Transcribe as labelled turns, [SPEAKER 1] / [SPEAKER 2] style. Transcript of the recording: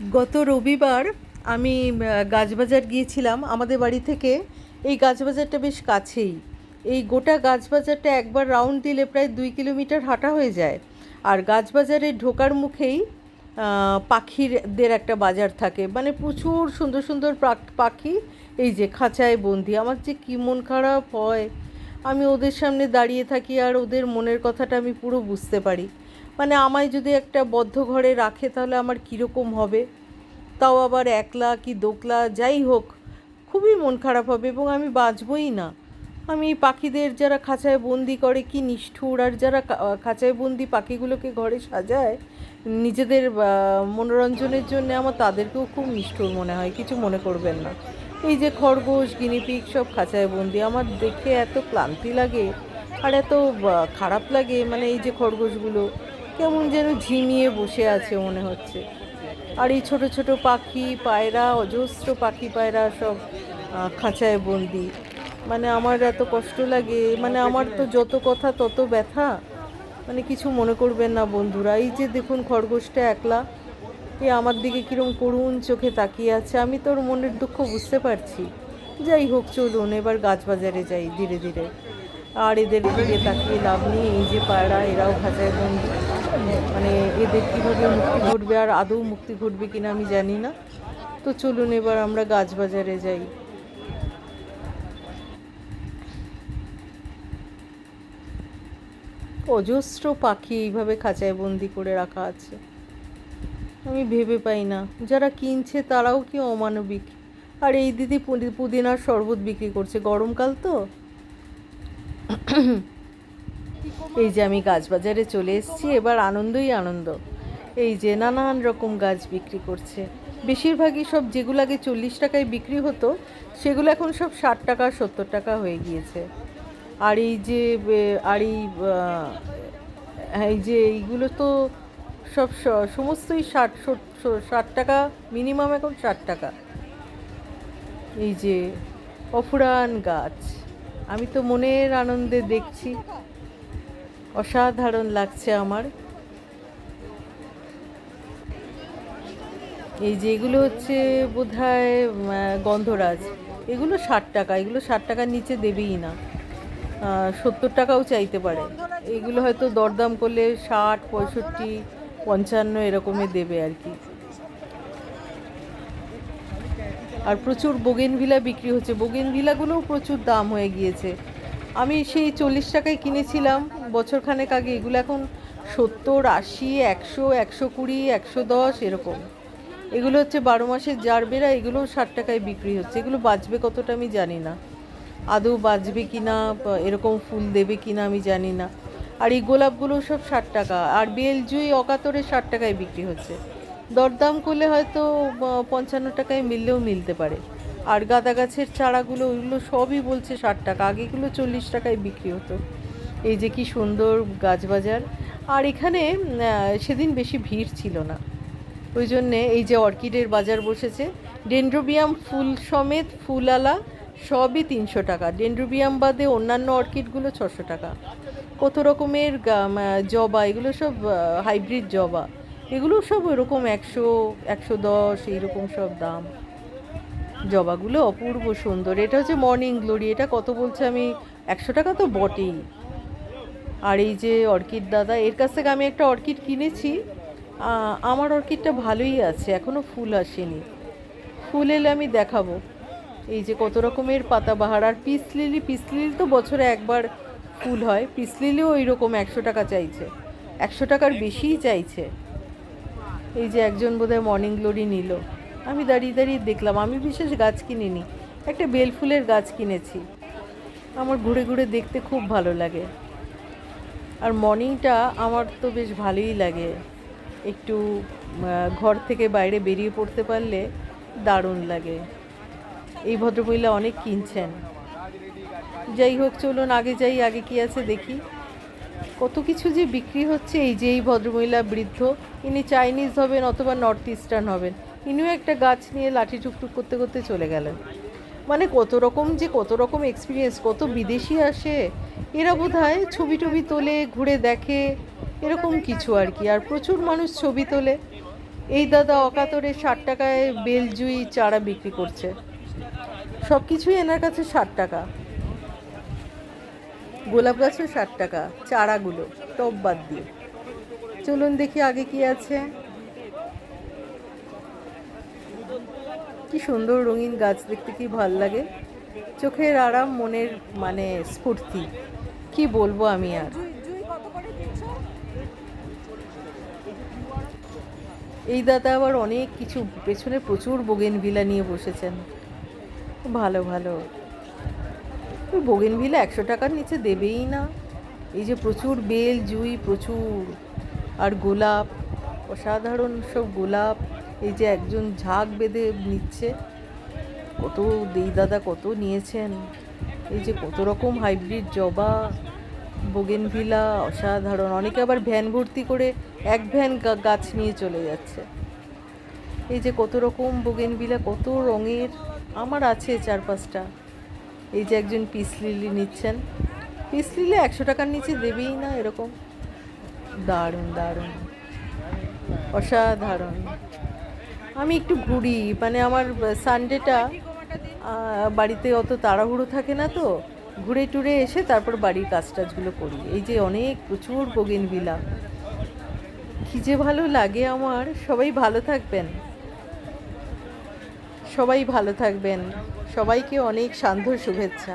[SPEAKER 1] গত রবিবার আমি গাছবাজার গিয়েছিলাম আমাদের বাড়ি থেকে। এই গাছবাজারটা বেশ কাছেই। এই গোটা গাছবাজারটা একবার রাউন্ড দিলে প্রায় দুই কিলোমিটার হাঁটা হয়ে যায়। আর গাছবাজারে ঢোকার মুখেই পাখিদের একটা বাজার থাকে। মানে প্রচুর সুন্দর সুন্দর পাখি। এই যে খাঁচায় বন্দি। আমার যে কী মন খারাপ হয়। আমি ওদের সামনে দাঁড়িয়ে থাকি আর ওদের মনের কথাটা আমি পুরো বুঝতে পারি। মানে আমায় যদি একটা বদ্ধ ঘরে রাখে তাহলে আমার কীরকম হবে? তাও আবার একলা কি দোকলা? যাই হোক, খুবই মন খারাপ হবে এবং আমি বাঁচবই না। আমি পাখিদের যারা খাঁচায় বন্দি করে, কি নিষ্ঠুর, আর যারা খাঁচায় বন্দি পাখিগুলোকে ঘরে সাজায়, নিজেদের মনোরঞ্জনের জন্য আমার তাদেরকেও খুব নিষ্ঠুর মনে হয়, কিছু মনে করবেন না। এই যে খরগোশ, গিনিপিগ সব খাঁচায় বন্দি, আমার দেখে এত ক্লান্তি লাগে, আর এত খারাপ লাগে মানে এই যে খরগোশগুলো। কেমন যেন ঝিমিয়ে বসে আছে মনে হচ্ছে। আর এই ছোট ছোট পাখি পায়রা, অজস্র পাখি পায়রা সব খাঁচায় বন্দি। মানে আমার এত কষ্ট লাগে মানে আমার তো যত কথা তত ব্যথা। মানে কিছু মনে করবেন না বন্ধুরা। এই যে দেখুন খরগোশটা একলা, এ আমার দিকে কিরম করুণ চোখে তাকিয়ে আছে। আমি তোর মনের দুঃখ বুঝতে পারছি। যাই হোক, চলুন এবার গাছ বাজারে যাই ধীরে ধীরে। আর এদের দিকে তাকিয়ে লাভ নেই। এই যে পায়রা, এরাও খাঁচায় বন্দি। মানে এদের কীভাবে মুক্তি ঘটবে আর আদৌ মুক্তি ঘটবে কিনা আমি জানি না। তো চলুন এবার আমরা গাছ বাজারে যাই। অজস্র পাখি এইভাবে খাঁচায় বন্দি করে রাখা আছে। আমি ভেবে পাই না, যারা কিনছে তারাও কি অমানবিক? আর এই দিদি পুদি- পুদিনার শরবত বিক্রি করছে, গরমকাল তো? এই যে আমি গাছ বাজারে চলে এসেছি, এবার আনন্দই আনন্দ। এই যে নানান রকম গাছ বিক্রি করছে। বেশিরভাগই সব যেগুলো আগে চল্লিশ টাকায় বিক্রি হতো, সেগুলো এখন সব ষাট টাকা, সত্তর টাকা হয়ে গিয়েছে। আর এই যে আর এই এই যে এইগুলো তো সব সমস্তই ষাট ষাট টাকা, মিনিমাম এখন ষাট টাকা। এই যে অফুরান গাছ। আমি তো মনের আনন্দে দেখছি। অসাধারণ লাগছে আমার। এই যে এগুলো হচ্ছে বোধ গন্ধরাজ। এগুলো ষাট টাকা, এগুলো ষাট টাকার নিচে দেবেই না। সত্তর টাকাও চাইতে পারে। এগুলো হয়তো দরদাম করলে ষাট, পঁয়ষট্টি, পঞ্চান্ন এরকমই দেবে আর কি। আর প্রচুর বোগেনভিলা বিক্রি হচ্ছে। বোগেনভিলাগুলোও প্রচুর দাম হয়ে গিয়েছে। আমি সেই চল্লিশ টাকায় কিনেছিলাম, বছরখানেক আগে। এগুলো এখন সত্তর, আশি, একশো একশো কুড়ি, একশো দশ, এরকম। এগুলো হচ্ছে বারো মাসের জারবেরা এগুলোও ষাট টাকায় বিক্রি হচ্ছে। এগুলো বাঁচবে কতটা আমি জানি না। আদৌ বাঁচবে কি না এরকম ফুল দেবে কি না আমি জানি না। আর এই গোলাপগুলো সব ষাট টাকা। আর বেলজুই অকাতরে ষাট টাকায় বিক্রি হচ্ছে। দরদাম করলে হয়তো পঞ্চান্ন টাকায় মিললেও মিলতে পারে। আর গাঁদা গাছের চারাগুলো, ওইগুলো সবই বলছে ষাট টাকা। আগেগুলো চল্লিশ টাকায় বিক্রি হতো। এই যে কি সুন্দর গাছ বাজার। আর এখানে সেদিন বেশি ভিড় ছিল না। ওই জন্যে এই যে অর্কিডের বাজার বসেছে, ডেন্ড্রোবিয়াম ফুল সমেত ফুলালা সবই তিনশো টাকা। ডেন্ড্রোবিয়াম বাদে অন্যান্য অর্কিডগুলো ছশো টাকা। কত রকমের জবা, এগুলো সব হাইব্রিড জবা। এগুলো সব ওরকম একশো একশো দশ, এইরকম সব দাম। জবাগুলো অপূর্ব সুন্দর। এটা হচ্ছে মর্নিং গ্লোরি এটা কত বলছে আমি? একশো টাকা তো বটেই। আর এই যে অর্কিড দাদা, এর কাছ থেকে আমি একটা অর্কিড কিনেছি। আমার অর্কিডটা ভালোই আছে এখনও ফুল আসেনি। ফুল এলে আমি দেখাবো। এই যে কত রকমের পাতাবাহার, আর পিস লিলি পিস লিলি তো বছরে একবার ফুল হয়। পিস লিলিও ওই রকম একশো টাকা চাইছে। একশো টাকার বেশিই চাইছে। এই যে একজন বোধহয় মর্নিং গ্লোরি নিল। আমি দাঁড়িয়ে দাঁড়িয়ে দেখলাম, আমি বিশেষ গাছ কিনিনি, একটা বেল ফুলের গাছ কিনেছি। আমার ঘুরে ঘুরে দেখতে খুব ভালো লাগে। আর মর্নিংটা আমার তো বেশ ভালোই লাগে। একটু ঘর থেকে বাইরে বেরিয়ে পড়তে পারলে দারুণ লাগে। এই ভদ্রমহিলা অনেক কিনছেন। যাই হোক, চলুন আগে যাই, আগে কি আছে দেখি। কত কিছু যে বিক্রি হচ্ছে, এই যে এই ভদ্রমহিলা বৃদ্ধ, ইনি চাইনিজ হবেন অথবা নর্থ ইস্টার্ন হবেন। ইনিও একটা গাছ নিয়ে লাঠি টুকটুক করতে করতে চলে গেলেন। মানে কত রকম যে কত রকম এক্সপিরিয়েন্স কত বিদেশি আসে, এরা বোধ হয় ছবি টবি তোলে, ঘুরে দেখে, এরকম কিছু আর কি। আর প্রচুর মানুষ ছবি তোলে। এই দাদা অকাতরে ষাট টাকায় বেলজুই চারা বিক্রি করছে। সব কিছুই এনার কাছে ষাট টাকা। গোলাপ গাছও ষাট টাকা, চারাগুলো টপ বাদ দিয়ে। চলুন দেখি আগে কি আছে। কি সুন্দর রঙিন গাছ দেখতে কি ভালো লাগে। চোখের আরাম, মনের মানে স্ফূর্তি। কি বলব আমি আর? এই দাদা আবার অনেক কিছু, পেছনে প্রচুর বোগেন ভিলা নিয়ে বসেছেন। ভালো ভালো। ওই বোগেন ভিলা একশো টাকার নিচে দেবেই না। এই যে প্রচুর বেল, জুই, প্রচুর। আর গোলাপ, অসাধারণ সব গোলাপ। এই যে একজন ঝাঁক বেঁধে নিচ্ছে, কত দেই দাদা কত নিয়েছেন, এই যে কত রকম হাইব্রিড জবা বোগেনভিলা অসাধারণ, অনেকে আবার ভ্যান ভর্তি করে এক ভ্যান গাছ নিয়ে চলে যাচ্ছে। এই যে কত রকম বোগেনভিলা কত রঙের, আমার আছে চার পাঁচটা। এই যে একজন পিস লিলি নিচ্ছেন। পিস লিলি একশো টাকার নিচে দেবেই না এরকম। দারুণ দারুণ। অসাধারণ। আমি একটু ঘুরি মানে আমার সানডেটা বাড়িতে অত তাড়াহুড়ো থাকে না তো ঘুরে টুরে এসে তারপর বাড়ির কাজ টাজগুলো করি। এই যে অনেক প্রচুর বোগেন ভিলা। কি যে ভালো লাগে আমার। সবাই ভালো থাকবেন। সবাই ভালো থাকবেন। সবাইকে অনেক সান্ধ্য শুভেচ্ছা।